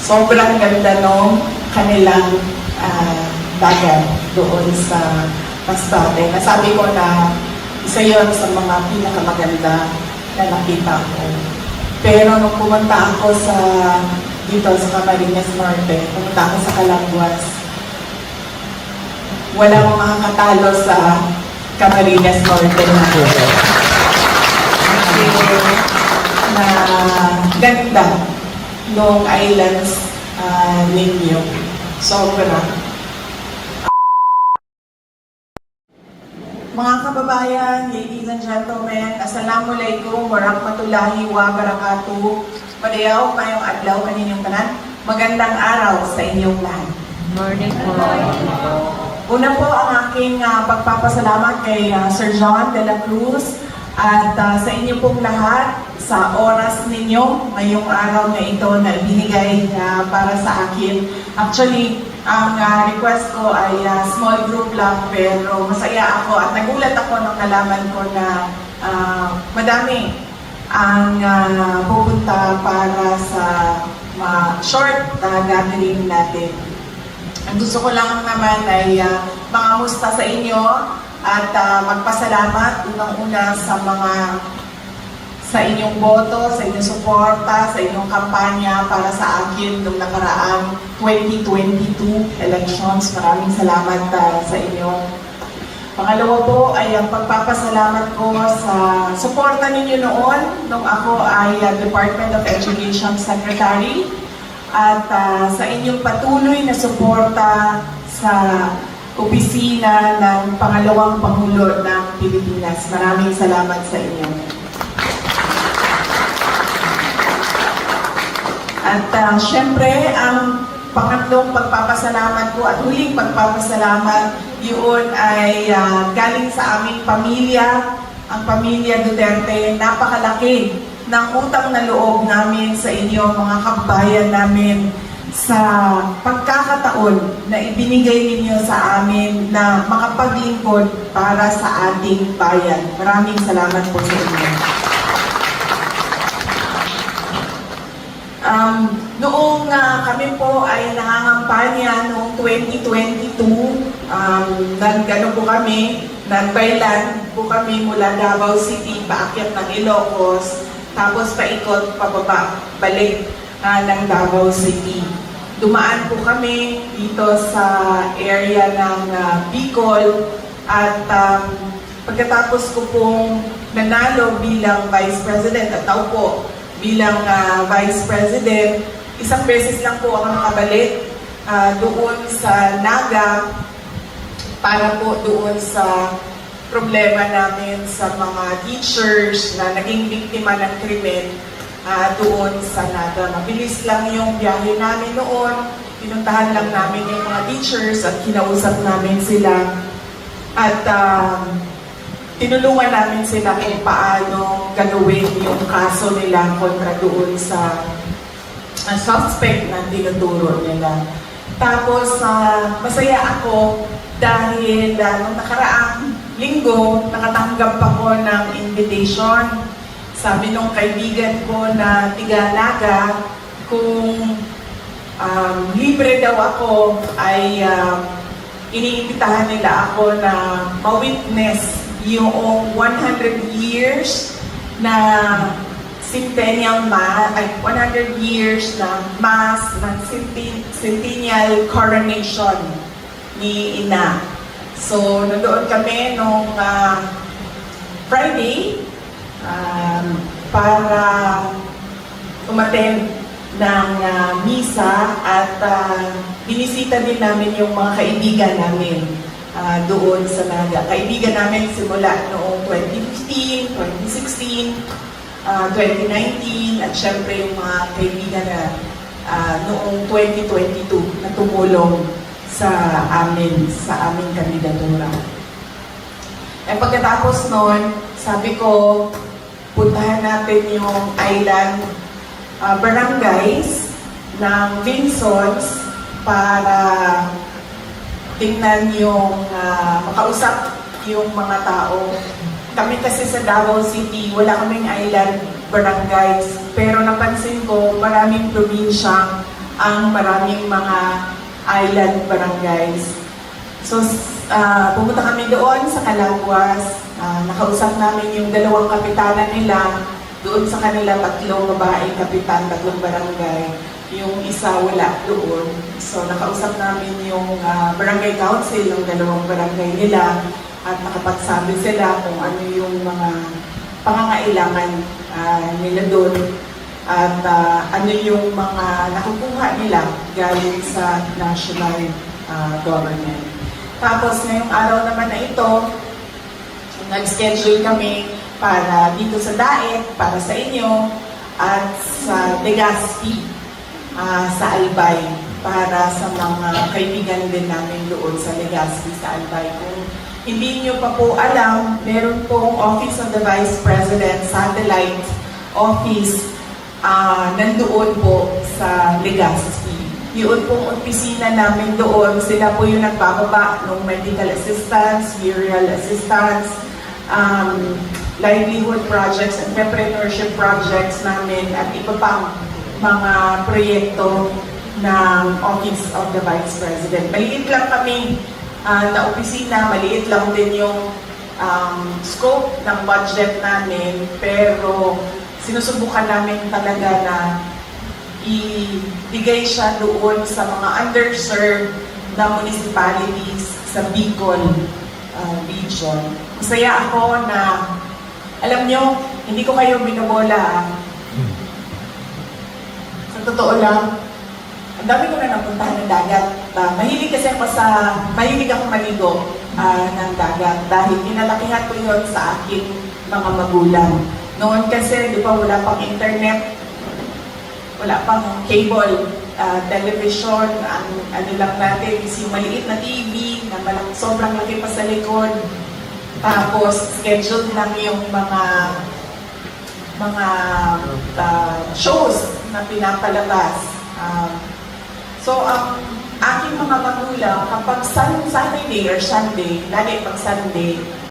sobrang ganda nung kanilang ah, dagat doon sa Masbate. Nasabi ko na isa yon sa mga pinakamaganda na nakita ko. Pero nung pumunta ako sa dito sa Camarines Norte, pumunta ako sa Calanguas, wala akong makakatalo sa Camarines Norte na Kasi na ganda nung islands ah, ninyo. Sobra. Mga kababayan, ladies and gentlemen, Assalamualaikum warahmatullahi wabarakatuh. Madayaw mayong adlaw kaninyong tanan. Magandang araw sa inyong lahat. Morning po. Una po ang aking ah, pagpapasalamat kay ah, Sir John de la Cruz at ah, sa inyo pong lahat sa oras ninyo ngayong araw na ito na binigay ah, para sa akin. Actually, ang ah, request ko ay ah, small group lang pero masaya ako at nagulat ako nung nalaman ko na ah, madami ang ah, pupunta para sa ma- short ah, gathering natin. Ang gusto ko lang naman ay uh, mangamusta sa inyo at ah, magpasalamat unang-una sa mga sa inyong boto, sa inyong suporta, sa inyong kampanya para sa akin noong nakaraang 2022 elections. Maraming salamat ah, sa inyo. Pangalawa po ay ang pagpapasalamat ko sa suporta ninyo noon nung ako ay ah, Department of Education Secretary at ah, sa inyong patuloy na suporta sa opisina ng pangalawang Pangulo ng Pilipinas. Maraming salamat sa inyo. At ah, syempre, ang pangatlong pagpapasalamat ko at huling pagpapasalamat, yun ay ah, galing sa aming pamilya, ang pamilya Duterte. Napakalaki ng utang na loob namin sa inyo, mga kababayan namin, sa pagkakataon na ibinigay ninyo sa amin na makapaglingkod para sa ating bayan. Maraming salamat po sa inyo. Um, noong ah, kami po ay nangangampanya noong 2022, um, nagano po kami, nagbaylan po kami mula Davao City, paakyat ng Ilocos, tapos paikot pababa, balik ah, ng Davao City. Dumaan po kami dito sa area ng ah, Bicol at um, pagkatapos ko pong nanalo bilang Vice President at naupo bilang ah, Vice President, isang beses lang po ako nakabalik ah, doon sa Naga para po doon sa problema namin sa mga teachers na naging biktima ng krimen ah, doon sa Naga. Mabilis lang yung biyahe namin noon. Pinuntahan lang namin yung mga teachers at kinausap namin sila. At um, tinulungan namin sila kung paano gagawin yung kaso nila kontra doon sa uh, suspect na tinuturo nila. Tapos, ah, masaya ako dahil uh, nung nakaraang linggo, nakatanggap ako ng invitation. Sabi nung kaibigan ko na tiga-naga, kung um, libre daw ako, ay um, iniimbitahan nila ako na ma-witness yung 100 years na centennial mass, ay 100 years na mass ng centennial coronation ni Ina. So, nandoon kami nung ah, Friday um, para umattend ng ah, misa at binisita din namin yung mga kaibigan namin ah, doon sa Naga. Kaibigan namin simula noong 2015, 2016, ah, 2019, at syempre yung mga kaibigan na ah, noong 2022 na tumulong sa amin, sa aming kandidatura. Eh pagkatapos noon, sabi ko, puntahan natin yung island ah, barangays ng Vinsons para tingnan yung ah, makausap yung mga tao. Kami kasi sa Davao City, wala kaming island barangays. Pero napansin ko, maraming probinsyang ang maraming mga island barangays. So, ah, pumunta kami doon sa Calagwas. Ah, nakausap namin yung dalawang kapitana nila. Doon sa kanila, tatlong babaeng kapitan, tatlong barangay. Yung isa wala doon. So, nakausap namin yung ah, barangay council ng dalawang barangay nila at nakapagsabi sila kung ano yung mga pangangailangan ah, nila doon at ah, ano yung mga nakukuha nila galing sa national ah, government. Tapos ngayong araw naman na ito, nag-schedule kami para dito sa Daet, para sa inyo, at sa Legazpi, ah, sa Albay, para sa mga kaibigan din namin doon sa Legazpi, sa Albay. Kung hindi nyo pa po alam, meron pong Office of the Vice President Satellite Office ah, nandoon po sa Legazpi. Yun pong opisina namin doon, sila po yung nagbababa ng medical assistance, burial assistance, um, livelihood projects, entrepreneurship projects namin at iba pang mga proyekto ng Office of the Vice President. Maliit lang kami ah, na opisina, maliit lang din yung um, scope ng budget namin, pero sinusubukan namin talaga na ibigay siya doon sa mga underserved na municipalities sa Bicol uh, region. Masaya ako na, alam nyo, hindi ko kayo binobola. ah. Sa totoo lang, ang dami ko na napuntahan ng dagat. Ah, mahilig kasi ako sa, mahilig ako maligo ah, ng dagat dahil kinalakihan ko yon sa aking mga magulang. Noon kasi, di ba, wala pang internet, wala pang cable, ah, television, ang ano lang natin, yung maliit na TV na malaki, sobrang laki pa sa likod. Tapos, scheduled lang yung mga mga ah, shows na pinapalabas. Ah, so, ang aking mga magulang, kapag sun, Saturday or Sunday, lagi pag Sunday,